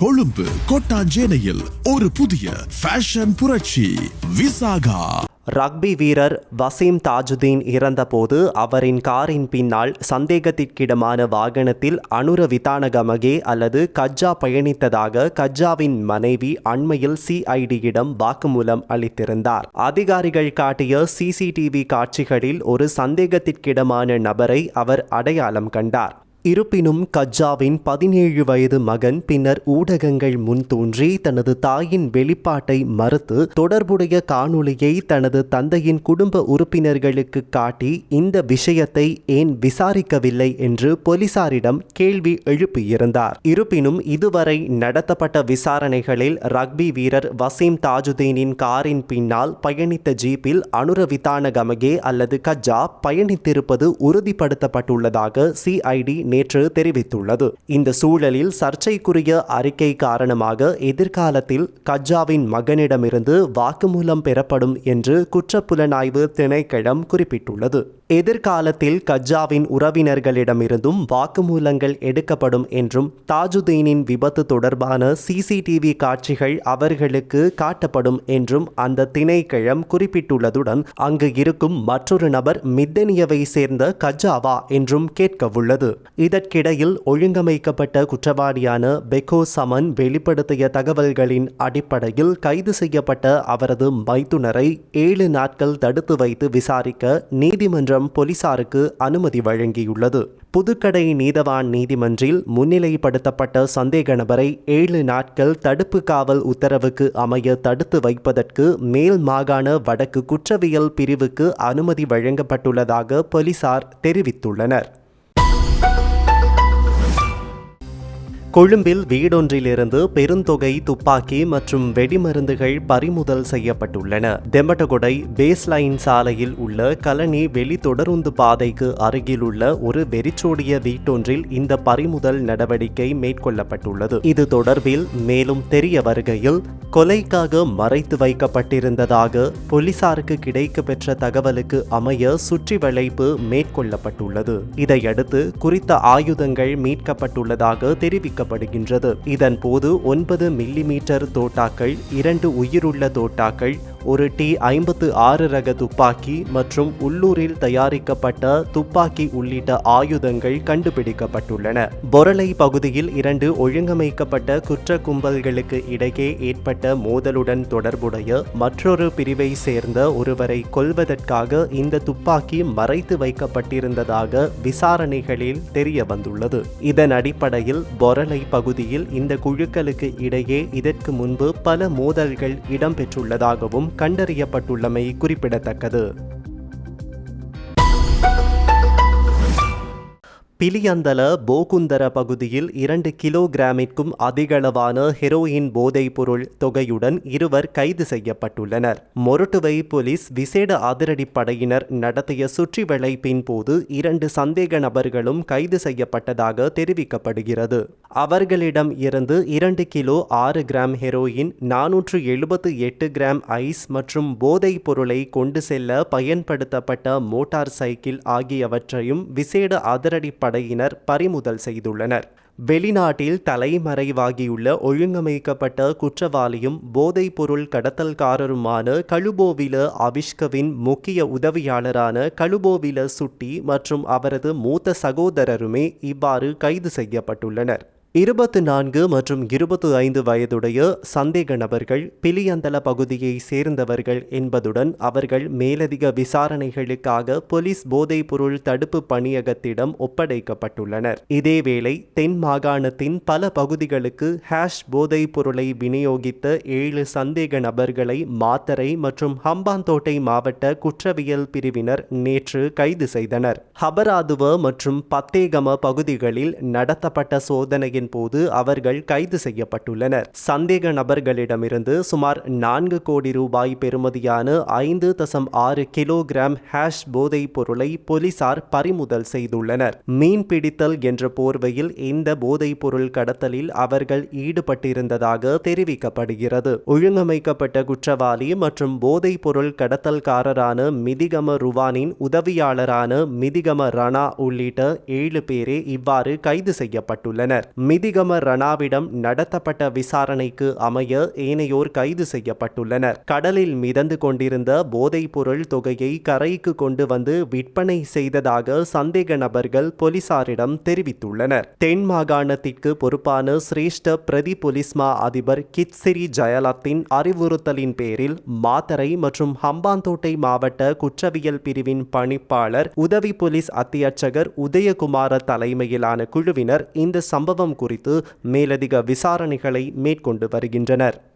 கொழும்பு கொட்டாஞ்சேனையில் ஒரு புதிய ஃபேஷன் புரட்சி விசாகா. ரக்பி வீரர் வசீம் தாஜுதீன் இறந்தபோது அவரின் காரின் பின்னால் சந்தேகத்திற்கிடமான வாகனத்தில் அனுர விதானகமகே அல்லது கஜ்ஜா பயணித்ததாக கஜ்ஜாவின் மனைவி அண்மையில் சிஐடியிடம் வாக்குமூலம் அளித்திருந்தார். அதிகாரிகள் காட்டிய சிசிடிவி காட்சிகளில் ஒரு சந்தேகத்திற்கிடமான நபரை அவர் அடையாளம் கண்டார். இருப்பினும் கஜாவின் பதினேழு வயது மகன் பின்னர் ஊடகங்கள் முன் தோன்றி தனது தாயின் வெளிப்பாட்டை மறுத்து தொடர்புடைய காணொளியை தனது தந்தையின் குடும்ப உறுப்பினர்களுக்கு காட்டி இந்த விஷயத்தை ஏன் விசாரிக்கவில்லை என்று போலீசாரிடம் கேள்வி எழுப்பியிருந்தார். இருப்பினும் இதுவரை நடத்தப்பட்ட விசாரணைகளில் ரக்பி வீரர் வசீம் தாஜுதீனின் காரின் பின்னால் பயணித்த ஜீப்பில் அனுரவிதான கமகே அல்லது கஜ்ஜா பயணித்திருப்பது உறுதிப்படுத்தப்பட்டுள்ளதாக சிஐடி நேற்று தெரிவித்துள்ளது. இந்த சூழலில் சர்ச்சைக்குரிய அறிக்கை காரணமாக எதிர்காலத்தில் கஜாவின் மகனிடமிருந்து வாக்குமூலம் பெறப்படும் என்று குற்றப்புலனாய்வு திணைக்களம் குறிப்பிட்டுள்ளது. எதிர்காலத்தில் கஜாவின் உறவினர்களிடமிருந்தும் வாக்குமூலங்கள் எடுக்கப்படும் என்றும் தாஜுதீனின் விபத்து தொடர்பான சிசிடிவி காட்சிகள் அவர்களுக்கு காட்டப்படும் என்றும் அந்த திணைக்களம் குறிப்பிட்டுள்ளதுடன் அங்கு இருக்கும் மற்றொரு நபர் மித்தனியவை சேர்ந்த கஜாவா என்றும் கேட்கவுள்ளது. இதற்கிடையில் ஒழுங்கமைக்கப்பட்ட குற்றவாளியான பெக்கோ சமன் வெளிப்படுத்திய தகவல்களின் அடிப்படையில் கைது செய்யப்பட்ட அவரது மைத்துனரை ஏழு நாட்கள் தடுத்து வைத்து விசாரிக்க நீதிமன்றம் போலீசாருக்கு அனுமதி வழங்கியுள்ளது. புதுக்கடை நீதவான் நீதிமன்றில் முன்னிலைப்படுத்தப்பட்ட சந்தேக நபரை ஏழு நாட்கள் தடுப்பு காவல் உத்தரவுக்கு அமைய தடுத்து வைப்பதற்கு மேல் மாகாண வடக்கு குற்றவியல் பிரிவுக்கு அனுமதி வழங்கப்பட்டுள்ளதாக போலீசார் தெரிவித்துள்ளனர். கொழும்பில் வீடொன்றிலிருந்து பெருந்தொகை துப்பாக்கி மற்றும் வெடிமருந்துகள் பறிமுதல் செய்யப்பட்டுள்ளன. தெம்பட்டகொடை பேஸ்லைன் சாலையில் உள்ள கலனி வெளி தொடருந்து பாதைக்கு அருகில் உள்ள ஒரு வெறிச்சோடிய வீட்டொன்றில் இந்த பறிமுதல் நடவடிக்கை மேற்கொள்ளப்பட்டுள்ளது. இது தொடர்பில் மேலும் தெரிய வருகையில் கொலைக்காக மறைத்து வைக்கப்பட்டிருந்ததாக போலீசாருக்கு கிடைக்கப்பெற்ற தகவலுக்கு அமைய சுற்றி வளைப்பு மேற்கொள்ளப்பட்டுள்ளது. இதையடுத்து குறித்த ஆயுதங்கள் மீட்கப்பட்டுள்ளதாக தெரிவிக்கப்படுகின்றது இதன் போது ஒன்பது மில்லிமீட்டர் தோட்டாக்கள் இரண்டு உயிருள்ள தோட்டாக்கள் ஒரு டி ஐம்பத்து ஆறு ரக துப்பாக்கி மற்றும் உள்ளூரில் தயாரிக்கப்பட்ட துப்பாக்கி உள்ளிட்ட ஆயுதங்கள் கண்டுபிடிக்கப்பட்டுள்ளன. பொரளை பகுதியில் இரண்டு ஒழுங்கமைக்கப்பட்ட குற்ற கும்பல்களுக்கு இடையே ஏற்பட்ட மோதலுடன் தொடர்புடைய மற்றொரு பிரிவை சேர்ந்த ஒருவரை கொல்வதற்காக இந்த துப்பாக்கி மறைத்து வைக்கப்பட்டிருந்ததாக விசாரணைகளில் தெரிய வந்துள்ளது இதன் அடிப்படையில் பொரளை பகுதியில் இந்த குழுக்களுக்கு இடையே இதற்கு முன்பு பல மோதல்கள் இடம்பெற்றுள்ளதாகவும் கண்டறியப்பட்டுள்ளமை குறிப்பிடத்தக்கது. பிலியந்தல போகுந்தர பகுதியில் இரண்டு கிலோகிராமிற்கும் அதிகளவான ஹெரோயின் போதைப்பொருள் தொகையுடன் இருவர் கைது செய்யப்பட்டுள்ளனர். மொரட்டுவை போலீஸ் விசேட அதிரடிப்படையினர் நடத்திய சுற்றி வளைப்பின் போது இரண்டு சந்தேக நபர்களும் கைது செய்யப்பட்டதாக தெரிவிக்கப்படுகிறது. அவர்களிடம் இருந்து இரண்டு கிலோ ஆறு கிராம் ஹெரோயின் நானூற்று எழுபத்து எட்டு கிராம் ஐஸ் மற்றும் போதைப் பொருளை கொண்டு செல்ல பயன்படுத்தப்பட்ட மோட்டார் சைக்கிள் ஆகியவற்றையும் விசேட அதிரடிப்படை படையினர் பறிமுதல் செய்துள்ளனர். வெளிநாட்டில் தலைமறைவாகியுள்ள ஒழுங்கமைக்கப்பட்ட குற்றவாளியும் போதைப்பொருள் கடத்தல்காரருமான கழுபோவில அவிஷ்கவின் முக்கிய உதவியாளரான கழுபோவில சுட்டி மற்றும் அவரது மூத்த சகோதரருமே இவ்வாறு கைது செய்யப்பட்டுள்ளனர். இருபத்து நான்கு மற்றும் இருபத்து ஐந்து வயதுடைய சந்தேக நபர்கள் பிலியந்தல பகுதியை சேர்ந்தவர்கள் என்பதுடன் அவர்கள் மேலதிக விசாரணைகளுக்காக போலீஸ் போதைப்பொருள் தடுப்பு பணியகத்திடம் ஒப்படைக்கப்பட்டுள்ளனர். இதேவேளை தென் மாகாணத்தின் பல பகுதிகளுக்கு ஹேஷ் போதைப் பொருளை விநியோகித்த ஏழு சந்தேக நபர்களை மாத்தரை மற்றும் ஹம்பாந்தோட்டை மாவட்ட குற்றவியல் பிரிவினர் நேற்று கைது செய்தனர். ஹபராதுவ மற்றும் பத்தேகம பகுதிகளில் நடத்தப்பட்ட சோதனையின் போது அவர்கள் கைது செய்யப்பட்டுள்ளனர். சந்தேக நபர்களிடமிருந்து சுமார் நான்கு கோடி ரூபாய் பெறுமதியான ஐந்து தசம் ஆறு கிலோகிராம் ஹேஷ் போதைப் பொருளை போலீசார் பறிமுதல் செய்துள்ளனர். மீன் பிடித்தல் என்ற போர்வையில் இந்த போதைப் பொருள் கடத்தலில் அவர்கள் ஈடுபட்டிருந்ததாக தெரிவிக்கப்படுகிறது. ஒழுங்கமைக்கப்பட்ட குற்றவாளி மற்றும் போதைப் பொருள் கடத்தல்காரரான மிதிகம ருவானின் உதவியாளரான மிதிகம ரணா உள்ளிட்ட ஏழு பேரே இவ்வாறு கைது செய்யப்பட்டுள்ளனர். மிதிகம ரணாவிடம் நடத்தப்பட்ட விசாரணைக்கு அமைய ஏனையோர் கைது செய்யப்பட்டுள்ளனர். கடலில் மிதந்து கொண்டிருந்த போதைப்பொருள் தொகையை கரைக்கு கொண்டு வந்து விற்பனை செய்ததாக சந்தேக நபர்கள் போலீசாரிடம் தெரிவித்துள்ளனர். தென் மாகாணத்திற்கு பொறுப்பான சிரேஷ்ட பிரதி பொலிஸ்மா அதிபர் கிட்சிரி ஜயலத்தின் அறிவுறுத்தலின் பேரில் மாத்தரை மற்றும் ஹம்பாந்தோட்டை மாவட்ட குற்றவியல் பிரிவின் பணிப்பாளர் உதவி போலீஸ் அத்தியட்சகர் உதயகுமார தலைமையிலான குழுவினர் இந்த சம்பவம் குறித்து மேலதிக விசாரணைகளை மேற்கொண்டு வருகின்றனர்.